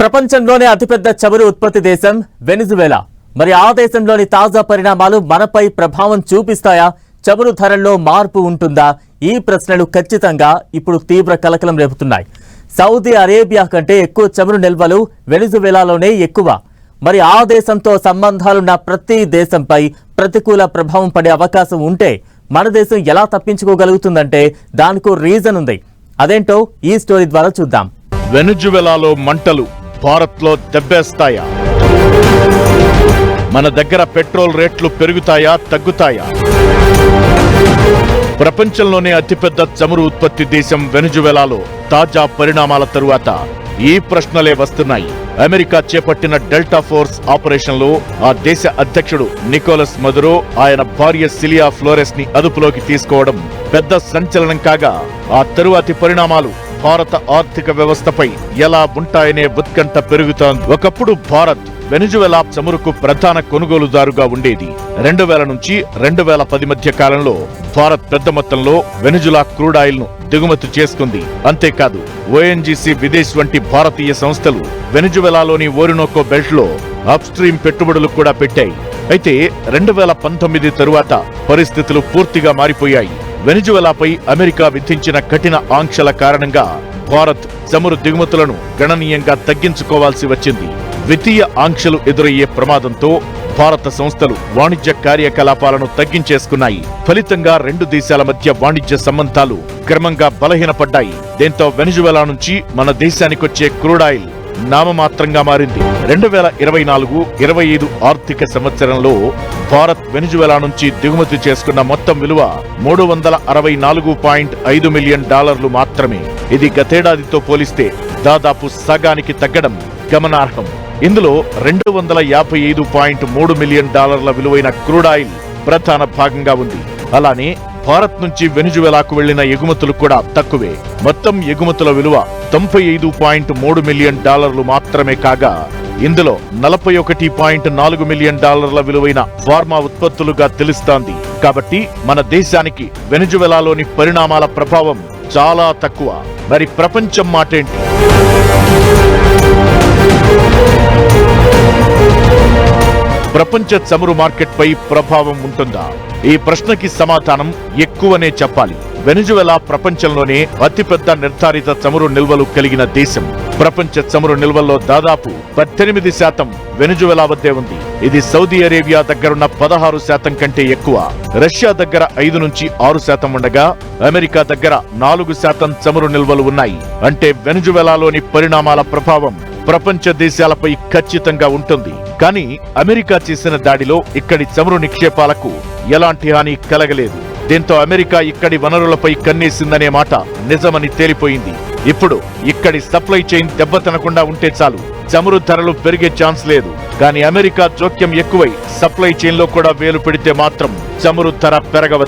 ప్రపంచంలోనే అతిపెద్ద చమురు ఉత్పత్తి దేశం వెనిజువేలా. మరి ఆ దేశంలోని తాజా పరిణామాలు మనపై ప్రభావం చూపిస్తాయా? చమురు ధరల్లో మార్పు ఉంటుందా? ఈ ప్రశ్నలు ఖచ్చితంగా ఇప్పుడు తీవ్ర కలకలం రేపుతున్నాయి. సౌదీ అరేబియా కంటే ఎక్కువ చమురు నిల్వలు వెనిజువేలాలోనే ఎక్కువ. మరి ఆ దేశంతో సంబంధాలున్న ప్రతి దేశంపై ప్రతికూల ప్రభావం పడే అవకాశం ఉంటే మన దేశం ఎలా తప్పించుకోగలుగుతుందంటే దానికో రీజన్ ఉంది. అదేంటో ఈ స్టోరీ ద్వారా చూద్దాం. వెనుజువెలాలో మంటలు భారత్లో దెబ్బేస్తాయా? మన దగ్గర పెట్రోల్ రేట్లు పెరుగుతాయా తగ్గుతాయా? ప్రపంచంలోనే అతిపెద్ద చమురు ఉత్పత్తి దేశం వెనుజువెలాలో తాజా పరిణామాల తరువాత ఈ ప్రశ్నలే వస్తున్నాయి. అమెరికా చేపట్టిన డెల్టా ఫోర్స్ ఆపరేషన్లో ఆ దేశ అధ్యక్షుడు నికోలస్ మదురో ఆయన భార్య సిలియా ఫ్లోరెస్ని అదుపులోకి తీసుకోవడం పెద్ద సంచలనం కాగా ఆ తరువాతి పరిణామాలు భారత ఆర్థిక వ్యవస్థపై ఎలా ఉంటాయనే ఉత్కంఠ పెరుగుతోంది. ఒకప్పుడు భారత్ వెనుజువెలా చమురుకు ప్రధాన కొనుగోలుదారుగా ఉండేది. రెండు వేల నుంచి రెండు వేల పది మధ్య కాలంలో భారత్ పెద్ద మొత్తంలో వెనుజులా క్రూడ్ ఆయిల్ను దిగుమతి చేసుకుంది. అంతేకాదు ఓఎన్జీసీ విదేశ్ వంటి భారతీయ సంస్థలు వెనుజువెలాలోని ఓరినోకో బెల్ట్లో అప్స్ట్రీమ్ పెట్టుబడులు కూడా పెట్టాయి. అయితే రెండు వేల పంతొమ్మిది తరువాత పరిస్థితులు పూర్తిగా మారిపోయాయి. వెనిజువెలాపై అమెరికా విధించిన కఠిన ఆంక్షల కారణంగా భారత్ చమురు దిగుమతులను గణనీయంగా తగ్గించుకోవాల్సి వచ్చింది. ద్వితీయ ఆంక్షలు ఎదురయ్యే ప్రమాదంతో భారత సంస్థలు వాణిజ్య కార్యకలాపాలను తగ్గించేసుకున్నాయి. ఫలితంగా రెండు దేశాల మధ్య వాణిజ్య సంబంధాలు క్రమంగా బలహీనపడ్డాయి. దీంతో వెనిజువెలా నుంచి మన దేశానికొచ్చే క్రూడాయిల్ నామమాత్రంగా మారింది. రెండు వేల ఇరవై నాలుగు ఇరవై ఐదు ఆర్థిక సంవత్సరంలో భారత్ వెనిజువెలా నుంచి దిగుమతి చేసుకున్న మొత్తం విలువ మూడు వందల అరవై నాలుగు పాయింట్ ఐదు మిలియన్ డాలర్లు మాత్రమే. ఇది గతేడాదితో పోలిస్తే దాదాపు సగానికి తగ్గడం గమనార్హం. ఇందులో రెండు వందల యాభై ఐదు పాయింట్ మూడు మిలియన్ డాలర్ల విలువైన క్రూడాయిల్ ప్రధాన భాగంగా ఉంది. అలానే భారత్ నుంచి వెనుజువెలాకు వెళ్ళిన ఎగుమతులు కూడా తక్కువే. మొత్తం ఎగుమతుల విలువ తొంభై ఐదు పాయింట్ మూడు మిలియన్ డాలర్లు మాత్రమే కాగా ఇందులో నలభై ఒకటి పాయింట్ నాలుగు మిలియన్ డాలర్ల విలువైన ఫార్మా ఉత్పత్తులుగా తెలుస్తోంది. కాబట్టి మన దేశానికి వెనుజువెలాలోని పరిణామాల ప్రభావం చాలా తక్కువ. మరి ప్రపంచం మాటేంటి? ప్రపంచ చమురు మార్కెట్పై ప్రభావం ఉంటుందా? ఈ ప్రశ్నకి సమాధానం ఎక్కువనే చెప్పాలి. వెనుజువెలా ప్రపంచంలోనే అతిపెద్ద నిర్ధారిత చమురు నిల్వలు కలిగిన దేశం. ప్రపంచ చమురు నిల్వల్లో దాదాపు పద్దెనిమిది శాతం వెనుజువెలా వద్దే ఉంది. ఇది సౌదీ అరేబియా దగ్గరున్న పదహారు శాతం కంటే ఎక్కువ. రష్యా దగ్గర ఐదు నుంచి ఆరు శాతం ఉండగా అమెరికా దగ్గర నాలుగు శాతం చమురు నిల్వలు ఉన్నాయి. అంటే వెనుజువెలాలోని పరిణామాల ప్రభావం ప్రపంచ దేశాలపై ఖచ్చితంగా ఉంటుంది. కానీ అమెరికా చేసిన దాడిలో ఇక్కడి చమురు నిక్షేపాలకు ఎలాంటి హాని కలగలేదు. దీంతో అమెరికా ఇక్కడి వనరులపై కన్నేసిందనే మాట నిజమని తేలిపోయింది. ఇప్పుడు ఇక్కడి సప్లై చైన్ దెబ్బతనకుండా ఉంటే చాలు. చమురు ధరలు పెరిగే ఛాన్స్ లేదు. కానీ అమెరికా జోక్యం ఎక్కువై సప్లై చైన్లో కూడా వేలు పెడితే మాత్రం చమురు ధర పెరగవచ్చు